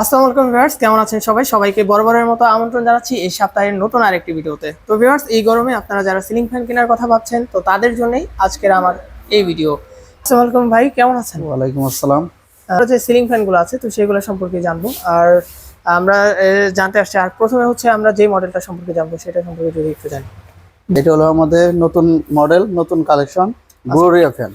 আসসালামু আলাইকুম ভিউয়ার্স কেমন আছেন সবাই? সবাইকে বরাবরের মতো আমন্ত্রণ জানাচ্ছি এই সপ্তাহের নতুন আরেকটি ভিডিওতে। তো ভিউয়ার্স এই গরমে আপনারা যারা সিলিং ফ্যান কেনার কথা ভাবছেন তো তাদের জন্যই আজকের আমার এই ভিডিও। আসসালামু আলাইকুম ভাই কেমন আছেন? ওয়ালাইকুম আসসালাম। আমরা যে সিলিং ফ্যানগুলো আছে তো সেগুলো সম্পর্কে জানব। আর আমরা জানতে আসছি আর প্রথমে হচ্ছে আমরা যে মডেলটা সম্পর্কে জানব সেটা সম্পর্কে যদি একটু জানি। এটা হলো আমাদের নতুন মডেল নতুন কালেকশন গ্লোরিয়া ফ্যান।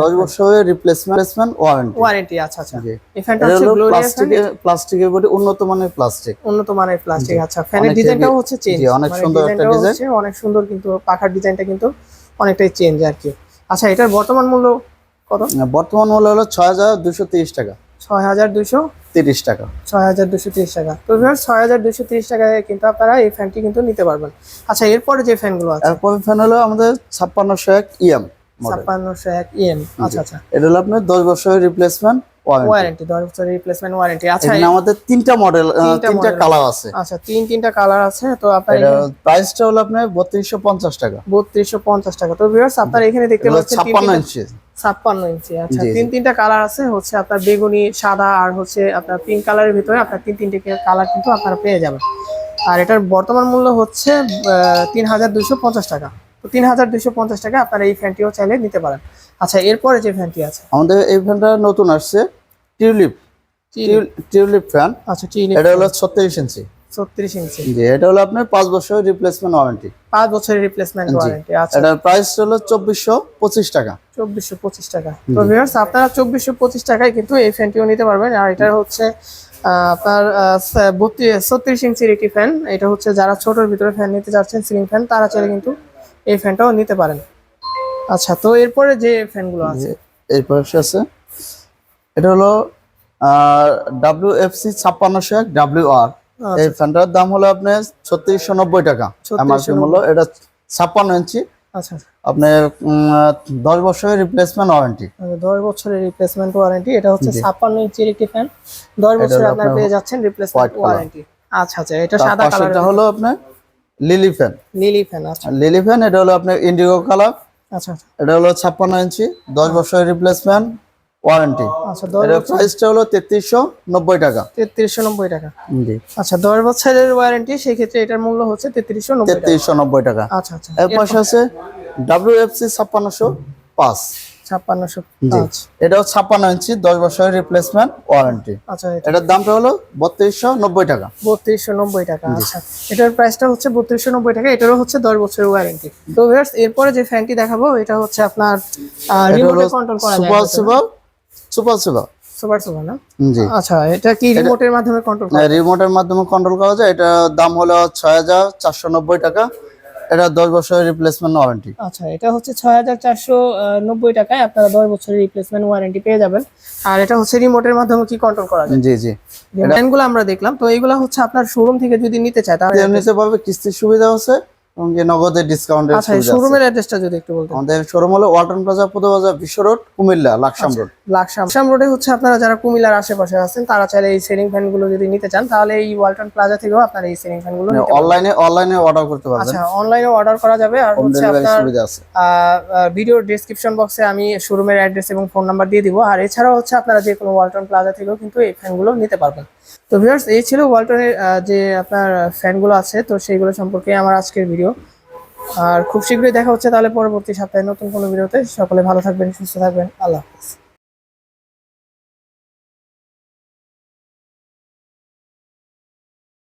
দশ বছরের রিপ্লেসমেন্ট ওয়ারেন্টি ওয়ারেন্টি আচ্ছা আচ্ছা। এই ফ্যানটা হচ্ছে গ্লোরিয়া প্লাস্টিকের প্লাস্টিকের বডি উন্নত মানের প্লাস্টিক উন্নত মানের প্লাস্টিক আচ্ছা। ফ্যানের ডিজাইনটাও হচ্ছে চেঞ্জ জি, অনেক সুন্দর একটা design। অনেক সুন্দর কিন্তু পাখার ডিজাইনটা কিন্তু অনেকটাই চেঞ্জ আর কি আচ্ছা এটার বর্তমান মূল্য কত? বর্তমান মূল্য হলো ছয় হাজার দুশো তিরিশ টাকা। ছয় হাজার দুশো তিরিশ টাকা। ছয় হাজার দুশো তিরিশ টাকা। তো ভিউয়ার্স ছয় হাজার দুশো তিরিশ টাকায় কিন্তু আপনারা এই ফ্যানটি কিন্তু নিতে পারবেন। আচ্ছা এরপরে যে ফ্যানগুলো আছে? এরপর ফ্যান হলো আমাদের ছাপ্পান্নশো এক ইএম মডেল ছাপ্পান্নশো এক ইএম আচ্ছা আচ্ছা। এটা হলো আপনার দশ বছরের রিপ্লেসমেন্ট ওয়ারেন্টি বছরের রিপ্লেসমেন্ট ওয়ারেন্টি আচ্ছা এখানে আমাদের তিনটা মডেল তিনটা কালার আছে। আচ্ছা তিন তিনটা কালার আছে তো আপনার এটা প্রাইসটা হলো আপনার বত্রিশশো পঞ্চাশ টাকা। বত্রিশশো পঞ্চাশ টাকা। তো ভিউয়ার্স আপনার এখানে দেখতে পাচ্ছেন ইঞ্চি ছাপ্পান্ন ইঞ্চি আচ্ছা। তিন তিনটা কালার আছে হচ্ছে আপনার বেগুনি সাদা আর হচ্ছে আপনার পিঙ্ক কালারের ভিতরে আপনার তিন তিনটে কালার কিন্তু আপনারা পেয়ে যাবেন। আর এটার বর্তমান মূল্য হচ্ছে তিন হাজার দুইশো পঞ্চাশ টাকা। তো তিন হাজার দুইশো পঞ্চাশ টাকা আপনারা এই ফ্যানটিও চাইলে নিতে পারেন। আচ্ছা এরপরে যে ফ্যানটি আছে? আমাদের এই ফ্যানটা নতুন আসছে টিউলিপ। টিউলিপ। ফ্যান। আচ্ছা এটা হলো ছত্রিশ ইঞ্চি। ছত্রিশ ইঞ্চি। জি এটা হলো আপনার পাঁচ বছরের রিপ্লেসমেন্ট ওয়ারেন্টি পাঁচ বছরের রিপ্লেসমেন্ট ওয়ারেন্টি আচ্ছা। এটার প্রাইস হলো চব্বিশশো পঁচিশ টাকা। চব্বিশশো পঁচিশ টাকা। তো ভিউয়ার্স আপনারা চব্বিশশো পঁচিশ টাকায় কিন্তু এই ফ্যানটিও নিতে পারবেন। আর এটা হচ্ছে আপনার বত্রিশ ছত্রিশ ইঞ্চির একটি ফ্যান। এটা হচ্ছে যারা ছোটোর ভিতরে ফ্যান নিতে চাচ্ছেন সিলিং ফ্যান তারা চাইলে কিন্তু এই ফ্যানটাও নিতে পারেন। আচ্ছা তো এরপরে যে ফ্যানগুলো আছে। এই পাশে আছে। এটা হলো ডাব্লিউ এফ সি ছাপ্পান্নশো এক ডাব্লিউ আর আচ্ছা। এই ফ্যানটার দাম হলো আপনার ছত্রিশশো নব্বই টাকা। 3690 এমআরপি মূল্য এটা ছাপ্পান্ন ইঞ্চি। আচ্ছা। আপনার উম, দশ বছরের রিপ্লেসমেন্ট ওয়ারেন্টি আচ্ছা, দশ বছরের রিপ্লেসমেন্ট ওয়ারেন্টি এটা হচ্ছে ছাপ্পান্ন ইঞ্চির একটি ফ্যান দশ বছর আপনার পেয়ে যাচ্ছেন রিপ্লেসমেন্ট ওয়ারেন্টি আচ্ছা আচ্ছা এটা সাদা কালার হলো আপনার লিলি ফ্যান লিলি ফ্যান আচ্ছা। লিলি ফ্যান এটা হলো আপনার ইন্ডিগো কালার আচ্ছা আচ্ছা। এটা হলো ছাপ্পান্ন ইঞ্চি দশ বছরের রিপ্লেসমেন্ট ওয়ারেন্টি আচ্ছা এটার প্রাইসটা হলো তেত্রিশশো নব্বই টাকা। তেত্রিশশো নব্বই টাকা। জি। আচ্ছা দশ বছরের ওয়ারেন্টি সেই ক্ষেত্রে এটার মূল্য হচ্ছে তেত্রিশশো নব্বই টাকা। আচ্ছা আচ্ছা। এর পাশে আছে এফ সি ছাপ্পান্নশো এটাও ছাপ্পান্ন ইঞ্চি দশ বছরের রিপ্লেসমেন্ট ওয়ারেন্টি আচ্ছা এটার দামটা হলো বত্রিশশো নব্বই টাকা। বত্রিশশো নব্বই টাকা আচ্ছা। এটার প্রাইসটা হচ্ছে বত্রিশশো নব্বই টাকা এটারও হচ্ছে দশ বছরের ওয়ারেন্টি তো ভিউয়ার্স এরপরে যে ফ্যানটি দেখাবো এটা হচ্ছে আপনার রিমোটে কন্ট্রোল করা যায় super super super super super super না? জি। আচ্ছা এটা কি রিমোটের মাধ্যমে কন্ট্রোল করা রিমোটের মাধ্যমে কন্ট্রোল করা যায়। এটার দাম হলো ছয় হাজার চারশো নব্বই টাকা। এটা দশ বছরের রিপ্লেসমেন্ট ওয়ারেন্টি আচ্ছা এটা হচ্ছে ছয় হাজার চারশো নব্বই টাকায় আপনারা দশ বছরের রিপ্লেসমেন্ট ওয়ারেন্টি পেয়ে যাবেন। আর এটা হচ্ছে রিমোটের মাধ্যমে কি কন্ট্রোল করা যায়? জি জি। ফ্যানগুলো আমরা দেখলাম তো এইগুলো হচ্ছে আপনার শোরুম থেকে যদি নিতে চায় তাহলে এমনিতে পাবে কিস্তির সুবিধা আছে এবং যে নগদের ডিসকাউন্টের আচ্ছা সুবিধা আছে। শোরুমের অ্যাড্রেসটা যদি একটু বলতেন। আমাদের শোরুম হলো ওয়ালটন প্লাজা পুদবাজার বিশ্ব রোড কুমিল্লা লাকসাম রোড লাকসাম লাকসাম রোডে হচ্ছে আপনারা যারা কুমিল্লার আশেপাশে আছেন তারা চাইলে এই সিলিং ফ্যানগুলো যদি নিতে চান তাহলে এই ওয়ালটন প্লাজা থেকেও আপনারা এই সিলিং ফ্যানগুলো নিতে পারেন। অনলাইনে অনলাইনে অর্ডার করতে পারবেন। আচ্ছা অনলাইনে অর্ডার করা যাবে আর হচ্ছে আপনার ভিডিও ডেসক্রিপশন বক্সে আমি শোরুমের অ্যাড্রেস এবং ফোন নাম্বার দিয়ে দিব। আর এছাড়াও হচ্ছে আপনারা যে কোনো ওয়ালটন প্লাজা থেকেও কিন্তু এই ফ্যানগুলো নিতে পারবেন। তো ভিউয়ার্স এই ছিল ওয়ালটনের যে আপনার ফ্যানগুলো আছে তো সেইগুলো সম্পর্কে আমার আজকের ভিডিও আর খুব শীঘ্রই দেখা হচ্ছে তাহলে পরবর্তী সপ্তাহে নতুন কোনো ভিডিওতে সকলে ভালো থাকবেন সুস্থ থাকবেন। আল্লাহ হাফিজ।